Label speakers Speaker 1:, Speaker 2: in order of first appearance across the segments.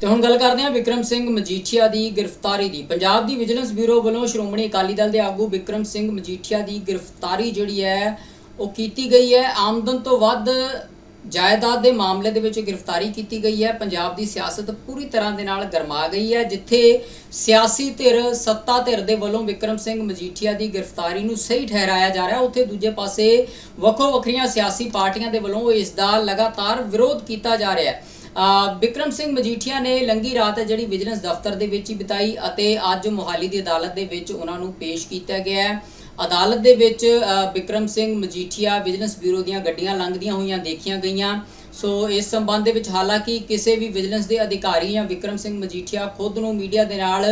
Speaker 1: ਤੇ ਹੁਣ ਗੱਲ ਕਰਦੇ ਹਾਂ ਵਿਕਰਮ ਸਿੰਘ ਮਜੀਠੀਆ ਦੀ ਗ੍ਰਿਫਤਾਰੀ ਦੀ। ਪੰਜਾਬ ਦੀ ਵਿਜੀਲੈਂਸ ਬਿਊਰੋ ਵੱਲੋਂ ਸ਼੍ਰੋਮਣੀ ਅਕਾਲੀ ਦਲ ਦੇ ਆਗੂ ਵਿਕਰਮ ਸਿੰਘ ਮਜੀਠੀਆ ਦੀ ਗ੍ਰਿਫਤਾਰੀ ਜਿਹੜੀ ਹੈ, ਉਹ ਕੀਤੀ ਗਈ ਹੈ। ਆਮਦਨ ਤੋਂ ਵੱਧ ਜਾਇਦਾਦ ਦੇ ਮਾਮਲੇ ਦੇ ਵਿੱਚ ਗ੍ਰਿਫਤਾਰੀ ਕੀਤੀ ਗਈ ਹੈ। ਪੰਜਾਬ ਦੀ ਸਿਆਸਤ ਪੂਰੀ ਤਰ੍ਹਾਂ ਦੇ ਨਾਲ ਗਰਮਾ ਗਈ ਹੈ, ਜਿੱਥੇ ਸਿਆਸੀ ਧਿਰ, ਸੱਤਾ ਧਿਰ ਦੇ ਵੱਲੋਂ ਵਿਕਰਮ ਸਿੰਘ ਮਜੀਠੀਆ ਦੀ ਗ੍ਰਿਫਤਾਰੀ ਨੂੰ ਸਹੀ ਠਹਿਰਾਇਆ ਜਾ ਰਿਹਾ। ਉੱਥੇ ਦੂਜੇ ਪਾਸੇ ਵੱਖੋ ਵੱਖਰੀਆਂ ਸਿਆਸੀ ਪਾਰਟੀਆਂ ਦੇ ਵੱਲੋਂ ਇਸ ਦਾ ਲਗਾਤਾਰ ਵਿਰੋਧ ਕੀਤਾ ਜਾ ਰਿਹਾ ਹੈ। ਵਿਕਰਮ ਸਿੰਘ ਮਜੀਠੀਆ ਨੇ ਲੰਗੀ ਰਾਤ ਹੈ ਜਿਹੜੀ ਵਿਜੀਲੈਂਸ ਦਫ਼ਤਰ ਦੇ ਵਿੱਚ ਹੀ ਬਿਤਾਈ ਅਤੇ ਅੱਜ ਮੋਹਾਲੀ ਦੀ ਅਦਾਲਤ ਦੇ ਵਿੱਚ ਉਹਨਾਂ ਨੂੰ ਪੇਸ਼ ਕੀਤਾ ਗਿਆ ਹੈ। ਅਦਾਲਤ ਦੇ ਵਿੱਚ ਅ, ਵਿਕਰਮ ਸਿੰਘ ਮਜੀਠੀਆ ਵਿਜੀਲੈਂਸ ਬਿਊਰੋ ਦੀਆਂ ਗੱਡੀਆਂ ਲੰਘਦੀਆਂ ਹੋਈਆਂ ਦੇਖੀਆਂ ਗਈਆਂ। ਸੋ ਇਸ ਸੰਬੰਧ ਦੇ ਵਿੱਚ ਹਾਲਾਂਕਿ ਕਿਸੇ ਵੀ ਵਿਜੀਲੈਂਸ ਦੇ ਅਧਿਕਾਰੀ ਜਾਂ ਵਿਕਰਮ ਸਿੰਘ ਮਜੀਠੀਆ ਖੁਦ ਨੂੰ ਮੀਡੀਆ ਦੇ ਨਾਲ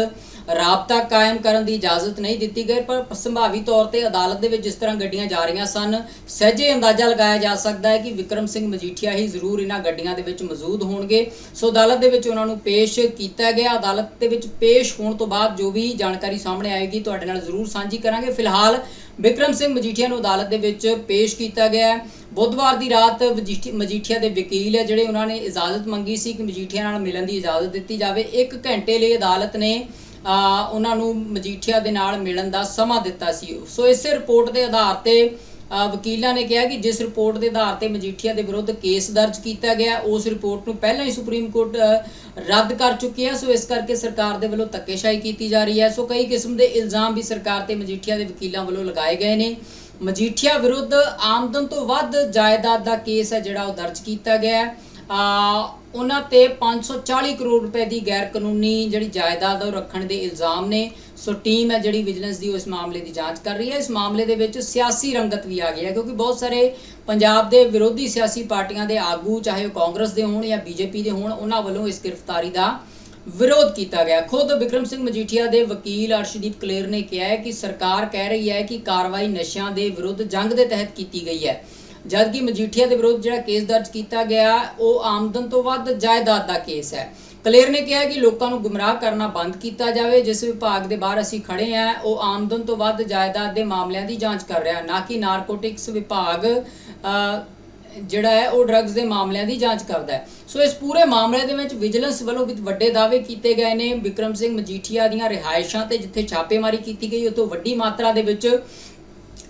Speaker 1: ਰਾਬਤਾ ਕਾਇਮ ਕਰਨ ਦੀ ਇਜਾਜ਼ਤ ਨਹੀਂ ਦਿੱਤੀ ਗਈ, ਪਰ ਸੰਭਾਵੀ ਤੌਰ ਤੇ ਅਦਾਲਤ ਦੇ ਵਿੱਚ ਜਿਸ ਤਰ੍ਹਾਂ ਗੱਡੀਆਂ ਜਾ ਰਹੀਆਂ ਸਨ, ਸਹਿਜੇ ਅੰਦਾਜ਼ਾ ਲਗਾਇਆ ਜਾ ਸਕਦਾ ਹੈ ਕਿ ਵਿਕਰਮ ਸਿੰਘ ਮਜੀਠੀਆ ਹੀ ਜ਼ਰੂਰ ਇਹਨਾਂ ਗੱਡੀਆਂ ਦੇ ਵਿੱਚ ਮੌਜੂਦ ਹੋਣਗੇ। ਸੋ ਅਦਾਲਤ ਦੇ ਵਿੱਚ ਉਹਨਾਂ ਨੂੰ ਪੇਸ਼ ਕੀਤਾ ਗਿਆ। ਅਦਾਲਤ ਦੇ ਵਿੱਚ ਪੇਸ਼ ਹੋਣ ਤੋਂ ਬਾਅਦ ਜੋ ਵੀ ਜਾਣਕਾਰੀ ਸਾਹਮਣੇ ਆਏਗੀ, ਤੁਹਾਡੇ ਨਾਲ ਜ਼ਰੂਰ ਸਾਂਝੀ ਕਰਾਂਗੇ। ਫਿਲਹਾਲ ਵਿਕਰਮ ਸਿੰਘ ਮਜੀਠੀਆ ਨੂੰ ਅਦਾਲਤ ਦੇ ਵਿੱਚ ਪੇਸ਼ ਕੀਤਾ ਗਿਆ ਬੁੱਧਵਾਰ ਦੀ ਰਾਤ ਮਜੀਠੀ- ਮਜੀਠੀਆ ਦੇ ਵਕੀਲ ਹੈ ਜਿਹੜੇ ਉਹਨਾਂ ਨੇ ਇਜਾਜ਼ਤ ਮੰਗੀ ਸੀ ਕਿ ਮਜੀਠੀਆ ਨਾਲ ਮਿਲਣ ਦੀ ਇਜਾਜ਼ਤ ਦਿੱਤੀ ਜਾਵੇ। 1 ਘੰਟੇ ਲਈ ਅਦਾਲਤ ਨੇ ਉਹਨਾਂ ਨੂੰ ਮਜੀਠੀਆ ਦੇ ਨਾਲ ਮਿਲਣ ਦਾ ਸਮਾਂ ਦਿੱਤਾ ਸੀ। ਸੋ ਇਸੇ ਰਿਪੋਰਟ ਦੇ ਆਧਾਰ ਤੇ ਵਕੀਲਾਂ ਨੇ ਕਿਹਾ ਕਿ ਜਿਸ ਰਿਪੋਰਟ ਦੇ ਆਧਾਰ ਤੇ ਮਜੀਠੀਆ ਦੇ ਵਿਰੁੱਧ ਕੇਸ ਦਰਜ ਕੀਤਾ ਗਿਆ, ਉਸ ਰਿਪੋਰਟ ਨੂੰ ਪਹਿਲਾਂ ਹੀ ਸੁਪਰੀਮ ਕੋਰਟ ਰੱਦ ਕਰ ਚੁੱਕੀ ਹੈ। ਸੋ ਇਸ ਕਰਕੇ ਸਰਕਾਰ ਦੇ ਵੱਲੋਂ ਧੱਕੇਸ਼ਾਹੀ ਕੀਤੀ ਜਾ ਰਹੀ ਹੈ। ਸੋ ਕਈ ਕਿਸਮ ਦੇ ਇਲਜ਼ਾਮ ਵੀ ਸਰਕਾਰ ਤੇ ਮਜੀਠੀਆ ਦੇ ਵਕੀਲਾਂ ਵੱਲੋਂ ਲਗਾਏ ਗਏ ਨੇ। ਮਜੀਠੀਆ ਵਿਰੁੱਧ ਆਮਦਨ ਤੋਂ ਵੱਧ ਜਾਇਦਾਦ ਦਾ ਕੇਸ ਹੈ ਜਿਹੜਾ ਉਹ ਦਰਜ ਕੀਤਾ ਗਿਆ ਹੈ। ਉਹਨਾਂ ਤੇ 540 ਕਰੋੜ ਰੁਪਏ ਦੀ ਗੈਰ ਕਾਨੂੰਨੀ ਜਿਹੜੀ ਜਾਇਦਾਦ ਆ, ਉਹ ਰੱਖਣ ਦੇ ਇਲਜ਼ਾਮ ਨੇ। ਸੋ ਟੀਮ ਹੈ ਜਿਹੜੀ ਵਿਜੀਲੈਂਸ ਦੀ, ਉਹ ਇਸ ਮਾਮਲੇ ਦੀ ਜਾਂਚ ਕਰ ਰਹੀ ਹੈ। ਇਸ ਮਾਮਲੇ ਦੇ ਵਿੱਚ ਸਿਆਸੀ ਰੰਗਤ ਵੀ ਆ ਗਈ ਹੈ, ਕਿਉਂਕਿ ਬਹੁਤ ਸਾਰੇ ਪੰਜਾਬ ਦੇ ਵਿਰੋਧੀ ਸਿਆਸੀ ਪਾਰਟੀਆਂ ਦੇ ਆਗੂ, ਚਾਹੇ ਉਹ ਕਾਂਗਰਸ ਦੇ ਹੋਣ ਜਾਂ ਬੀਜੇਪੀ ਦੇ ਹੋਣ, ਉਹਨਾਂ ਵੱਲੋਂ ਇਸ ਗ੍ਰਿਫਤਾਰੀ ਦਾ ਵਿਰੋਧ ਕੀਤਾ ਗਿਆ। ਖੁਦ ਵਿਕਰਮ ਸਿੰਘ ਮਜੀਠੀਆ ਦੇ ਵਕੀਲ ਅਰਸ਼ਦੀਪ ਕਲੇਰ ਨੇ ਕਿਹਾ ਹੈ ਕਿ ਸਰਕਾਰ ਕਹਿ ਰਹੀ ਹੈ ਕਿ ਕਾਰਵਾਈ ਨਸ਼ਿਆਂ ਦੇ ਵਿਰੁੱਧ ਜੰਗ ਦੇ ਤਹਿਤ ਕੀਤੀ ਗਈ ਹੈ। ਜਦਕਿ ਮਜੀਠੀਆ ਦੇ ਵਿਰੁੱਧ ਜਿਹੜਾ ਕੇਸ ਦਰਜ ਕੀਤਾ ਗਿਆ, ਉਹ ਆਮਦਨ ਤੋਂ ਵੱਧ ਜਾਇਦਾਦ ਦਾ ਕੇਸ ਹੈ। ਕਲੇਰ ਨੇ ਕਿਹਾ ਕਿ ਲੋਕਾਂ ਨੂੰ ਗੁੰਮਰਾਹ ਕਰਨਾ ਬੰਦ ਕੀਤਾ ਜਾਵੇ। ਜਿਸ ਵਿਭਾਗ ਦੇ ਬਾਹਰ ਅਸੀਂ ਖੜੇ ਹਾਂ, ਉਹ ਆਮਦਨ ਤੋਂ ਵੱਧ ਜਾਇਦਾਦ ਦੇ ਮਾਮਲਿਆਂ ਦੀ ਜਾਂਚ ਕਰ ਰਿਹਾ, ਨਾ ਕਿ ਨਾਰਕੋਟਿਕਸ ਵਿਭਾਗ ਜਿਹੜਾ ਹੈ, ਉਹ ਡਰੱਗਸ ਦੇ ਮਾਮਲਿਆਂ ਦੀ ਜਾਂਚ ਕਰਦਾ ਹੈ। ਸੋ ਇਸ ਪੂਰੇ ਮਾਮਲੇ ਦੇ ਵਿੱਚ ਵਿਜੀਲੈਂਸ ਵੱਲੋਂ ਵੀ, ਵੱਡੇ ਦਾਅਵੇ ਕੀਤੇ ਗਏ ਨੇ। ਵਿਕਰਮ ਸਿੰਘ ਮਜੀਠੀਆ ਦੀਆਂ ਰਿਹਾਇਸ਼ਾਂ ਤੇ ਜਿੱਥੇ ਛਾਪੇਮਾਰੀ ਕੀਤੀ ਗਈ ਉਤੋਂ ਵੱਡੀ ਮਾਤਰਾ ਦੇ ਵਿੱਚ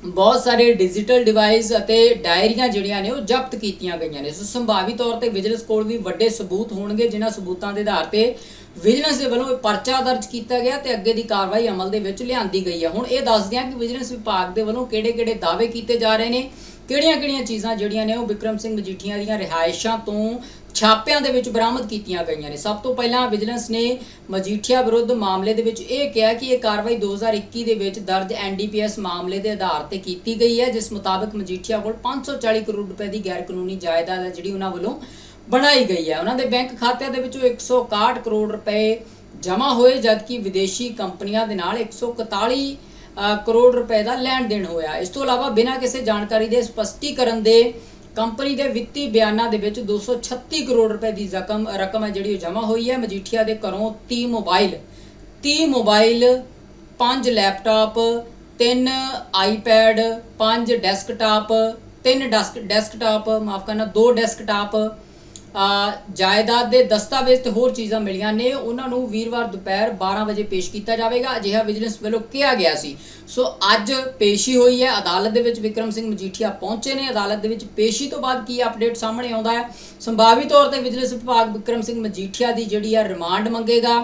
Speaker 1: ਬਹੁਤ ਸਾਰੇ ਡਿਜੀਟਲ ਡਿਵਾਈਸ ਅਤੇ ਡਾਇਰੀਆਂ ਜਿਹੜੀਆਂ ਨੇ ਉਹ ਜ਼ਬਤ ਕੀਤੀਆਂ ਗਈਆਂ ਨੇ। ਸੋ ਸੰਭਾਵੀ ਤੌਰ ਤੇ ਵਿਜੀਲੈਂਸ ਕੋਲ ਵੀ ਵੱਡੇ ਸਬੂਤ ਹੋਣਗੇ, ਜਿਨ੍ਹਾਂ ਸਬੂਤਾਂ ਦੇ ਆਧਾਰ ਤੇ ਵਿਜੀਲੈਂਸ ਦੇ ਵੱਲੋਂ ਪਰਚਾ ਦਰਜ ਕੀਤਾ ਗਿਆ ਤੇ ਅੱਗੇ ਦੀ ਕਾਰਵਾਈ ਅਮਲ ਦੇ ਵਿੱਚ ਲਿਆਂਦੀ ਗਈ ਹੈ। ਹੁਣ ਇਹ ਦੱਸਦੇ ਹਾਂ ਕਿ ਵਿਜੀਲੈਂਸ ਵਿਭਾਗ ਦੇ ਵੱਲੋਂ ਕਿਹੜੇ-ਕਿਹੜੇ ਦਾਅਵੇ ਕੀਤੇ ਜਾ ਰਹੇ ਨੇ, ਕਿਹੜੀਆਂ-ਕਿਹੜੀਆਂ ਚੀਜ਼ਾਂ ਜਿਹੜੀਆਂ ਨੇ ਉਹ ਵਿਕਰਮ ਸਿੰਘ ਮਜੀਠੀਆ ਦੀਆਂ ਰਿਹਾਇਸ਼ਾਂ ਤੋਂ ਛਾਪਿਆਂ ਦੇ ਵਿੱਚ ਬਰਾਮਦ ਕੀਤੀਆਂ ਗਈਆਂ ਨੇ। ਸਭ ਤੋਂ ਪਹਿਲਾਂ ਵਿਜੀਲੈਂਸ ਨੇ ਮਜੀਠੀਆ ਵਿਰੁੱਧ ਮਾਮਲੇ ਦੇ ਵਿੱਚ ਇਹ ਕਿਹਾ ਕਿ ਇਹ ਕਾਰਵਾਈ 2021 ਦੇ ਵਿੱਚ ਦਰਜ ਐਨਡੀਪੀਐਸ ਮਾਮਲੇ ਦੇ ਆਧਾਰ ਤੇ ਕੀਤੀ ਗਈ ਹੈ ਜਿਸ ਮੁਤਾਬਕ ਮਜੀਠੀਆ ਕੋਲ 540 ਕਰੋੜ ਰੁਪਏ ਦੀ ਗੈਰ ਕਾਨੂੰਨੀ ਜਾਇਦਾਦ ਹੈ ਜਿਹੜੀ ਉਹਨਾਂ ਵੱਲੋਂ ਬਣਾਈ ਗਈ ਹੈ। ਉਹਨਾਂ ਦੇ ਬੈਂਕ ਖਾਤਿਆਂ ਦੇ ਵਿੱਚੋਂ 161 ਕਰੋੜ ਰੁਪਏ ਜਮ੍ਹਾਂ ਹੋਏ ਜਦਕਿ ਵਿਦੇਸ਼ੀ ਕੰਪਨੀਆਂ ਦੇ ਨਾਲ 141 ਅ, ਕਰੋੜ ਰੁਪਏ ਦਾ ਲੈਣ ਦੇਣ ਹੋਇਆ। ਇਸ ਤੋਂ ਇਲਾਵਾ ਬਿਨਾਂ ਕਿਸੇ ਜਾਣਕਾਰੀ ਦੇ ਸਪਸ਼ਟੀਕਰਨ ਦੇ ਕੰਪਨੀ ਦੇ ਵਿੱਤੀ ਬਿਆਨਾਂ ਦੇ ਵਿੱਚ 236 ਕਰੋੜ ਰੁਪਏ ਦੀ ਰਕਮ ਰਕਮ ਹੈ ਜਿਹੜੀ ਉਹ ਜਮ੍ਹਾਂ ਹੋਈ ਹੈ। ਮਜੀਠੀਆ ਦੇ ਘਰੋਂ 30 mobile 30 mobile 5 laptop 3 iPad 5 desktop 3 desk desktop, ਮਾਫ ਕਰਨਾ 2 ਡੈਸਕਟਾਪ ਜਾਇਦਾਦ ਦੇ ਦਸਤਾਵੇਜ਼ ਤੇ ਹੋਰ ਚੀਜ਼ਾਂ ਮਿਲੀਆਂ ਨੇ। ਉਹਨਾਂ ਨੂੰ ਵੀਰਵਾਰ ਦੁਪਹਿਰ 12 ਵਜੇ ਪੇਸ਼ ਕੀਤਾ ਜਾਵੇਗਾ। ਅਜਿਹਾ ਵਿਜੀਲੈਂਸ ਵੱਲੋਂ ਕਿਹਾ ਗਿਆ ਸੀ। ਸੋ ਅੱਜ ਪੇਸ਼ੀ ਹੋਈ ਹੈ। ਅਦਾਲਤ ਦੇ ਵਿੱਚ ਵਿਕਰਮ ਸਿੰਘ ਮਜੀਠੀਆ ਪਹੁੰਚੇ ਨੇ। ਅਦਾਲਤ ਦੇ ਵਿੱਚ ਪੇਸ਼ੀ ਤੋਂ ਬਾਅਦ ਕੀ ਅਪਡੇਟ ਸਾਹਮਣੇ ਆਉਂਦਾ ਹੈ? ਸੰਭਾਵੀ ਤੌਰ ਤੇ ਵਿਜੀਲੈਂਸ ਵਿਭਾਗ ਵਿਕਰਮ ਸਿੰਘ ਮਜੀਠੀਆ ਦੀ ਜਿਹੜੀ ਹੈ ਰਿਮਾਂਡ ਮੰਗੇਗਾ।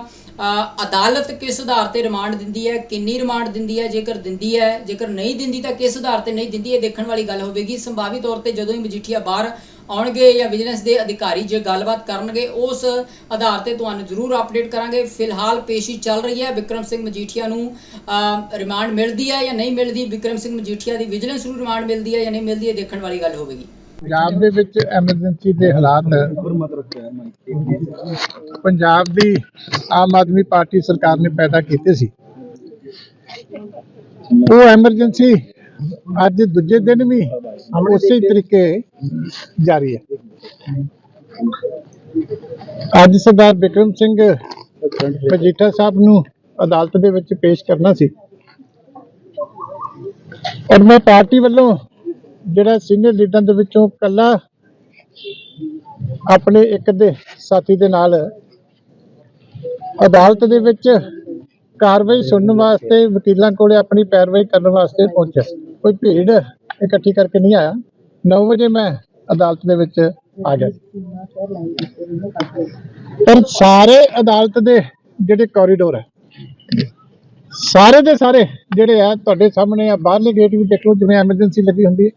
Speaker 1: ਅਦਾਲਤ ਕਿਸ ਆਧਾਰ ਤੇ ਰਿਮਾਂਡ ਦਿੰਦੀ ਹੈ? ਕਿੰਨੀ ਰਿਮਾਂਡ ਦਿੰਦੀ ਹੈ? ਜੇਕਰ ਦਿੰਦੀ ਹੈ, ਜੇਕਰ ਨਹੀਂ ਦਿੰਦੀ ਤਾਂ ਕਿਸ ਆਧਾਰ ਤੇ ਨਹੀਂ ਦਿੰਦੀ? ਇਹ ਦੇਖਣ ਵਾਲੀ ਗੱਲ ਹੋਵੇਗੀ। ਸੰਭਾਵੀ ਤੌਰ ਤੇ ਜਦੋਂ ਹੀ ਮਜੀਠੀਆ ਬਾਹਰ ਆਉਣਗੇ ਜਾਂ ਵਿਜੀਲੈਂਸ ਦੇ ਅਧਿਕਾਰੀ ਜੇ ਗੱਲਬਾਤ ਕਰਨਗੇ, ਉਸ ਆਧਾਰ ਤੇ ਤੁਹਾਨੂੰ ਜ਼ਰੂਰ ਅਪਡੇਟ ਕਰਾਂਗੇ। ਫਿਲਹਾਲ ਪੇਸ਼ੀ ਚੱਲ ਰਹੀ ਹੈ। ਵਿਕਰਮ ਸਿੰਘ ਮਜੀਠੀਆ ਨੂੰ ਰਿਮਾਂਡ ਮਿਲਦੀ ਹੈ ਜਾਂ ਨਹੀਂ ਮਿਲਦੀ? ਵਿਕਰਮ ਸਿੰਘ ਮਜੀਠੀਆ ਦੀ ਵਿਜੀਲੈਂਸ ਨੂੰ ਰਿਮਾਂਡ ਮਿਲਦੀ ਹੈ ਜਾਂ ਨਹੀਂ ਮਿਲਦੀ? ਇਹ ਦੇਖਣ ਵਾਲੀ ਗੱਲ ਹੋਵੇਗੀ।
Speaker 2: ਪੰਜਾਬ ਦੇ ਵਿੱਚ ਐਮਰਜੈਂਸੀ ਦੇ ਹਾਲਾਤ ਪੰਜਾਬ ਦੀ ਆਮ ਆਦਮੀ ਪਾਰਟੀ ਸਰਕਾਰ ਨੇ ਪੈਦਾ ਕੀਤੇ ਸੀ। ਉਹ ਐਮਰਜੈਂਸੀ ਅੱਜ ਦੂਜੇ ਦਿਨ ਵੀ ਉਸੇ ਤਰੀਕੇ ਜਾਰੀ ਹੈ। ਅੱਜ ਸਰਦਾਰ ਬਿਕਰਮ ਸਿੰਘ ਮਜੀਠਾ ਸਾਹਿਬ ਨੂੰ ਅਦਾਲਤ ਦੇ ਵਿੱਚ ਪੇਸ਼ ਕਰਨਾ ਸੀ। ਔਰ ਮੈਂ ਪਾਰਟੀ ਵੱਲੋਂ ਜਿਹੜਾ ਸੀਨੀਅਰ ਲੀਡਰਾਂ ਦੇ ਵਿੱਚੋਂ ਕੱਲਾ ਆਪਣੇ ਇੱਕ ਦੇ ਸਾਥੀ ਦੇ ਨਾਲ ਅਦਾਲਤ ਦੇ ਵਿੱਚ ਕਾਰਵਾਈ ਸੁਣਨ ਵਾਸਤੇ ਵਕੀਲਾਂ ਕੋਲੇ ਆਪਣੀ ਪੈਰਵਾਈ ਕਰਨ ਵਾਸਤੇ ਪਹੁੰਚਿਆ। ਕੋਈ ਭੀੜ ਇਕੱਠੀ ਕਰਕੇ ਨਹੀਂ ਆਇਆ। 9 ਵਜੇ ਮੈਂ ਅਦਾਲਤ ਦੇ ਵਿੱਚ ਆ ਗਿਆ। ਪਰ ਸਾਰੇ ਅਦਾਲਤ ਦੇ ਜਿਹੜੇ ਕੋਰੀਡੋਰ ਹੈ, ਸਾਰੇ ਦੇ ਸਾਰੇ ਜਿਹੜੇ ਆ, ਤੁਹਾਡੇ ਸਾਹਮਣੇ ਆ, ਬਾਹਰਲੇ ਗੇਟ ਵੀ ਦੇਖ ਲਓ ਜਿਵੇਂ ਐਮਰਜੈਂਸੀ ਲੱਗੀ ਹੁੰਦੀ ਹੈ।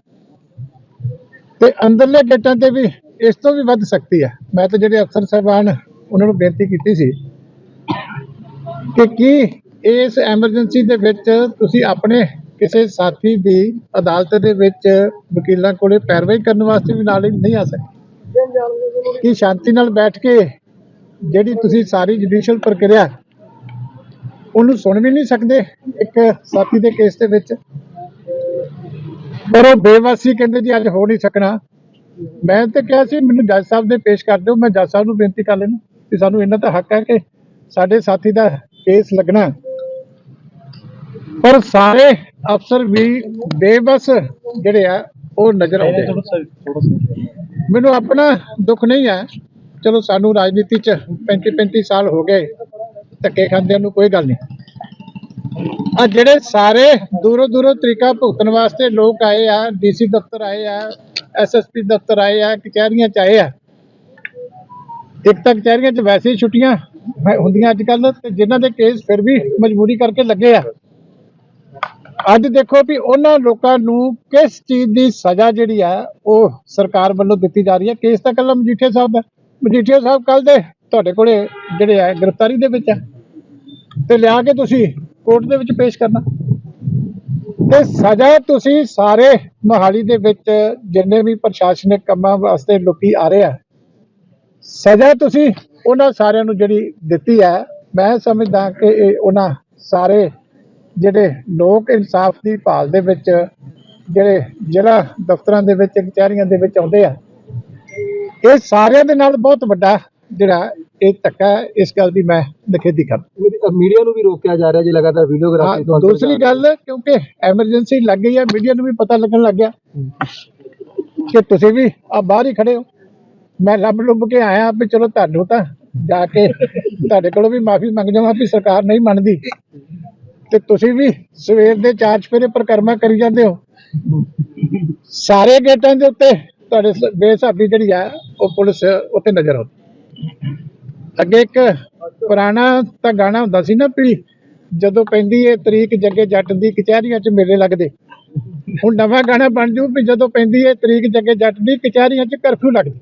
Speaker 2: ਤੇ ਅੰਦਰਲੇ ਗੇਟਾਂ ਤੇ ਵੀ ਇਸ ਤੋਂ ਵੀ ਵੱਧ ਸਕਤੀ ਹੈ। ਮੈਂ ਤਾਂ ਜਿਹੜੇ ਅਫਸਰ ਸਾਹਿਬਾਨ ਉਹਨਾਂ ਨੂੰ ਬੇਨਤੀ ਕੀਤੀ ਸੀ ਕਿ ਕੀ ਇਸ ਐਮਰਜੈਂਸੀ ਦੇ ਵਿੱਚ ਤੁਸੀਂ ਆਪਣੇ ਕਿਸੇ ਸਾਥੀ ਦੀ ਅਦਾਲਤ ਦੇ ਵਿੱਚ ਵਕੀਲਾਂ ਕੋਲੇ ਪੈਰਵਾਈ ਕਰਨ ਵਾਸਤੇ ਵੀ ਨਾਲ ਨਹੀਂ ਆ ਸਕਦੇ ਕੀ ਸ਼ਾਂਤੀ ਨਾਲ ਬੈਠ ਕੇ ਜਿਹੜੀ ਤੁਸੀਂ ਸਾਰੀ ਜੁਡੀਸ਼ੀਅਲ ਪ੍ਰਕਿਰਿਆ ਉਹਨੂੰ ਸੁਣ ਵੀ ਨਹੀਂ ਸਕਦੇ ਇੱਕ ਸਾਥੀ ਦੇ ਕੇਸ ਦੇ ਵਿੱਚ? ਪਰ ਉਹ ਬੇਵਾਸੀ ਕਹਿੰਦੇ ਜੀ, ਅੱਜ ਹੋ ਨਹੀਂ ਸਕਣਾ। ਮੈਂ ਤੇ ਕਿਹਾ ਸੀ, ਮੈਨੂੰ ਜੱਜ ਸਾਹਿਬ ਦੇ ਪੇਸ਼ ਕਰ ਦਿਓ, ਮੈਂ ਜੱਜ ਸਾਹਿਬ ਨੂੰ ਬੇਨਤੀ ਕਰ ਲੈਣਾ ਕਿ ਸਾਨੂੰ ਇਹਨਾਂ ਦਾ ਹੱਕ ਹੈ ਕਿ ਸਾਡੇ ਸਾਥੀ ਦਾ ਕੇਸ ਲੱਗਣਾ। ਪਰ ਸਾਰੇ ਅਫਸਰ ਵੀ ਬੇਬਸ ਜਿਹੜੇ ਆ, ਉਹ ਨਜ਼ਰ ਆਉਂਦੇ ਮੈਨੂੰ ਆਪਣਾ ਦੁੱਖ ਨਹੀਂ ਹੈ ਚਲੋ ਸਾਨੂੰ ਰਾਜਨੀਤੀ ਚ 35 35 ਸਾਲ ਹੋ ਗਏ, ਧੱਕੇ ਖਾਂਦਿਆਂ ਨੂੰ ਕੋਈ ਗੱਲ ਨਹੀਂ। ਆ ਜਿਹੜੇ ਸਾਰੇ ਦੂਰੋਂ ਦੂਰੋਂ ਤਰੀਕਾ ਭੁਗਤਣ ਵਾਸਤੇ ਲੋਕ ਆਏ ਆ, ਡੀਸੀ ਦਫ਼ਤਰ ਆਏ ਆ ਐਸਐਸਪੀ ਦਫ਼ਤਰ ਆਏ ਆ, ਕਚਹਿਰੀਆਂ ਚ ਆਏ ਆ। ਇੱਕ ਤਾਂ ਕਚਹਿਰੀਆਂ ਚ ਵੈਸੇ ਹੀ ਛੁੱਟੀਆਂ ਹੁੰਦੀਆਂ ਅੱਜ ਕੱਲ ਤੇ ਜਿਨ੍ਹਾਂ ਦੇ ਕੇਸ ਫਿਰ ਵੀ ਮਜਬੂਰੀ ਕਰਕੇ ਲੱਗੇ ਆ। ਅੱਜ ਦੇਖੋ ਵੀ ਉਹਨਾਂ ਲੋਕਾਂ ਨੂੰ ਕਿਸ ਚੀਜ਼ ਦੀ ਸਜ਼ਾ ਜਿਹੜੀ ਆ, ਉਹ ਸਰਕਾਰ ਵੱਲੋਂ ਦਿੱਤੀ ਜਾ ਰਹੀ ਹੈ ਕੇਸ ਤਾਂ ਕੱਲਾ ਮਜੀਠੀਆ ਸਾਹਿਬ ਦਾ। ਮਜੀਠੀਆ ਸਾਹਿਬ ਕੱਲ ਦੇ ਤੁਹਾਡੇ ਕੋਲੇ ਜਿਹੜੇ ਆ, ਗ੍ਰਿਫਤਾਰੀ ਦੇ ਵਿੱਚ ਆ। ਤੇ ਲਿਆ ਕੇ ਤੁਸੀਂ ਕੋਰਟ ਦੇ ਵਿੱਚ ਪੇਸ਼ ਕਰਨਾ। ਤੇ ਸਜ਼ਾ ਤੁਸੀਂ ਸਾਰੇ ਮੋਹਾਲੀ ਦੇ ਵਿੱਚ ਜਿੰਨੇ ਵੀ ਪ੍ਰਸ਼ਾਸਨਿਕ ਕੰਮਾਂ ਵਾਸਤੇ ਲੋਕੀ ਆ ਰਹੇ ਆ, ਸਜ਼ਾ ਤੁਸੀਂ ਉਹਨਾਂ ਸਾਰਿਆਂ ਨੂੰ ਜਿਹੜੀ ਦਿੱਤੀ ਹੈ ਮੈਂ ਸਮਝਦਾ ਕਿ ਇਹ ਉਹਨਾਂ ਸਾਰੇ ਜਿਹੜੇ ਲੋਕ ਇਨਸਾਫ ਦੀ ਭਾਲ ਦੇ ਵਿੱਚ ਜਿਹੜੇ ਜ਼ਿਲ੍ਹਾ ਦਫ਼ਤਰਾਂ ਦੇ ਵਿੱਚ ਕਚਹਿਰੀਆਂ ਦੇ ਵਿੱਚ ਆਉਂਦੇ ਆ ਇਹ ਸਾਰਿਆਂ ਦੇ ਨਾਲ ਬਹੁਤ ਵੱਡਾ ਜਿਹੜਾ ਇਹ ਧੱਕਾ ਇਸ ਗੱਲ ਦੀ ਮੈਂ ਨਿਖੇਧੀ ਕਰ
Speaker 3: ਮੀਡੀਆ ਨੂੰ ਵੀ ਰੋਕਿਆ ਜਾ ਰਿਹਾ ਜੀ ਲਗਾਤਾਰ ਵੀਡੀਓਗ੍ਰਾਫੀ
Speaker 2: ਹਾਂ, ਦੂਸਰੀ ਗੱਲ ਕਿਉਂਕਿ ਐਮਰਜੈਂਸੀ ਲੱਗ ਗਈ ਹੈ ਮੀਡੀਆ ਨੂੰ ਵੀ ਪਤਾ ਲੱਗਣ ਲੱਗ ਗਿਆ ਕਿ ਤੁਸੀਂ ਵੀ ਆ ਬਾਹਰ ਹੀ ਖੜੇ ਹੋ। ਮੈਂ ਲੱਭ ਲੁੱਭ ਕੇ ਆਇਆ ਵੀ ਚਲੋ ਤੁਹਾਨੂੰ ਤਾਂ ਜਾ ਕੇ ਤੁਹਾਡੇ ਕੋਲੋਂ ਵੀ ਮਾਫੀ ਮੰਗ ਜਾਵਾਂ ਵੀ ਸਰਕਾਰ ਨਹੀਂ ਮੰਨਦੀ। ਤੇ ਤੁਸੀਂ ਵੀ ਸਵੇਰ ਦੇ ਚਾਰ ਚਫੇਰੇ ਪ੍ਰਕਰਮਾ ਕਰੀ ਜਾਂਦੇ ਹੋ। ਸਾਰੇ ਗੇਟਾਂ ਦੇ ਉੱਤੇ ਤੁਹਾਡੇ ਸ- ਜਿਹੜੀ ਆ, ਉਹ ਪੁਲਿਸ ਉੱਤੇ ਨਜ਼ਰ ਆਉਂਦੀ। ਅੱਗੇ ਇੱਕ ਪੁਰਾਣਾ ਤਾਂ ਗਾਣਾ ਹੁੰਦਾ ਸੀ ਨਾ ਵੀ ਜਦੋਂ ਪੈਂਦੀ ਏ ਤਰੀਕ ਜੱਗੇ ਜੱਟ ਦੀ ਕਚਹਿਰੀਆਂ 'ਚ ਮੇਲੇ ਲੱਗਦੇ। ਹੁਣ ਨਵਾਂ ਗਾਣਾ ਬਣ ਜੂ ਵੀ ਜਦੋਂ ਪੈਂਦੀ ਏ ਤਰੀਕ ਜੱਗੇ ਜੱਟ ਦੀ ਕਚਹਿਰੀਆਂ 'ਚ ਕਰਫਿਊ ਲੱਗਦੀ।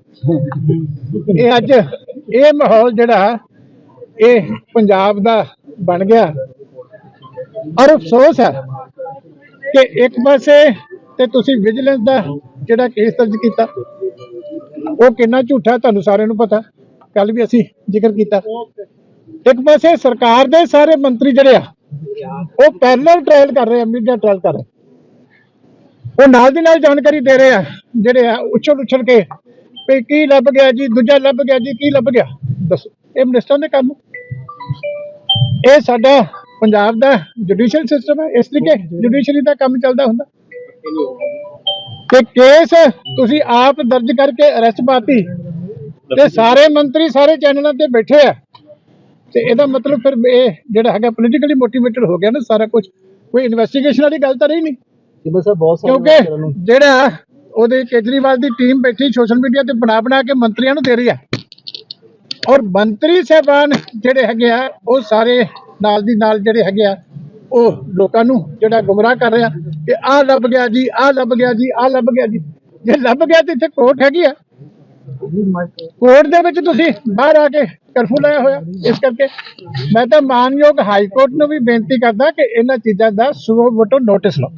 Speaker 2: ਇਹ ਅੱਜ ਇਹ ਮਾਹੌਲ ਜਿਹੜਾ, ਇਹ ਪੰਜਾਬ ਦਾ ਬਣ ਗਿਆ। ਔਰ ਅਫਸੋਸ ਹੈ ਕਿ ਇੱਕ ਪਾਸੇ ਤੇ ਤੁਸੀਂ ਵਿਜੀਲੈਂਸ ਦਾ ਜਿਹੜਾ ਕੇਸ ਦਰਜ ਕੀਤਾ, ਉਹ ਕਿੰਨਾ ਝੂਠਾ ਤੁਹਾਨੂੰ ਸਾਰਿਆਂ ਨੂੰ ਪਤਾ। ਕੱਲ ਵੀ ਅਸੀਂ ਜ਼ਿਕਰ ਕੀਤਾ। ਇੱਕ ਪਾਸੇ ਸਰਕਾਰ ਦੇ ਸਾਰੇ ਮੰਤਰੀ ਜਿਹੜੇ ਆ, ਉਹ ਪੈਰਲਲ ਟ੍ਰਾਇਲ ਕਰ ਰਹੇ ਆ, ਮੀਡੀਆ ਟ੍ਰਾਇਲ ਕਰ ਰਹੇ। ਉਹ ਨਾਲ ਦੀ ਨਾਲ ਜਾਣਕਾਰੀ ਦੇ ਰਹੇ ਆ, ਜਿਹੜੇ ਆ, ਉਛਲ ਉਛਲ ਕੇ ਵੀ ਕੀ ਲੱਭ ਗਿਆ ਜੀ, ਦੂਜਾ ਲੱਭ ਗਿਆ ਜੀ, ਕੀ ਲੱਭ ਗਿਆ। ਦੱਸੋ, ਇਹ ਮਿਨਿਸਟਰ ਦੇ ਕੰਮ ਇਹ ਸਾਡਾ ਪੰਜਾਬ ਦਾ ਜੁਡੀਸ਼ੀਅਲ ਸਿਸਟਮ ਹੈ ਇਸ ਤਰੀਕੇ ਜੁਡੀਸ਼ਰੀ ਦਾ ਕੰਮ ਚੱਲਦਾ ਹੁੰਦਾ। ਤੇ ਕੇਸ ਤੁਸੀਂ ਆਪ ਦਰਜ ਕਰਕੇ ਅਰੈਸਟ ਪਾਤੀ ਤੇ ਸਾਰੇ ਮੰਤਰੀ ਸਾਰੇ ਚੈਨਲਾਂ ਤੇ ਬੈਠੇ ਆ। ਤੇ ਇਹਦਾ ਮਤਲਬ ਫਿਰ ਇਹ ਜਿਹੜਾ ਹੈਗਾ ਪੋਲੀਟੀਕਲੀ ਮੋਟੀਵੇਟਡ ਹੋ ਗਿਆ ਨਾ ਸਾਰਾ ਕੁਝ ਕੋਈ ਇਨਵੈਸਟੀਗੇਸ਼ਨ ਵਾਲੀ ਗੱਲ ਤਾਂ ਰਹੀ ਨਹੀਂ। ਕਿਉਂਕਿ ਜਿਹੜਾ ਉਹਦੇ ਕੇਜਰੀਵਾਲ ਦੀ ਟੀਮ ਬੈਠੀ ਸੋਸ਼ਲ ਮੀਡੀਆ ਤੇ ਬਣਾ ਬਣਾ ਕੇ ਮੰਤਰੀਆਂ ਨੂੰ ਦੇ ਰਹੀ ਆ। ਔਰ ਮੰਤਰੀ ਸਾਹਿਬਾਨ ਜਿਹੜੇ ਹੈਗੇ ਆ ਉਹ ਸਾਰੇ ਨਾਲ ਦੀ ਨਾਲ ਜਿਹੜੇ ਹੈਗੇ ਆ, ਉਹ ਲੋਕਾਂ ਨੂੰ ਜਿਹੜਾ ਗੁੰਮਰਾਹ ਕਰ ਰਿਹਾ ਕਿ ਆਹ ਲੱਭ ਗਿਆ ਜੀ, ਆਹ ਲੱਭ ਗਿਆ ਜੀ, ਆਹ ਲੱਭ ਗਿਆ ਜੀ। ਜੇ ਲੱਭ ਗਿਆ ਤੇ ਇੱਥੇ ਕੋਰਟ ਹੈਗੀ ਆ। ਕੋਰਟ ਦੇ ਵਿੱਚ ਤੁਸੀਂ ਬਾਹਰ ਆ ਕੇ ਕਰਫਿਊ ਲਾਇਆ ਹੋਇਆ, ਇਸ ਕਰਕੇ। ਮੈਂ ਤਾਂ ਮਾਨਯੋਗ ਹਾਈ ਕੋਰਟ ਨੂੰ ਵੀ ਬੇਨਤੀ ਕਰਦਾ ਕਿ ਇਹਨਾਂ ਚੀਜ਼ਾਂ ਦਾ ਸੁਵੋ ਵਟੋ ਨੋਟਿਸ ਲਓ।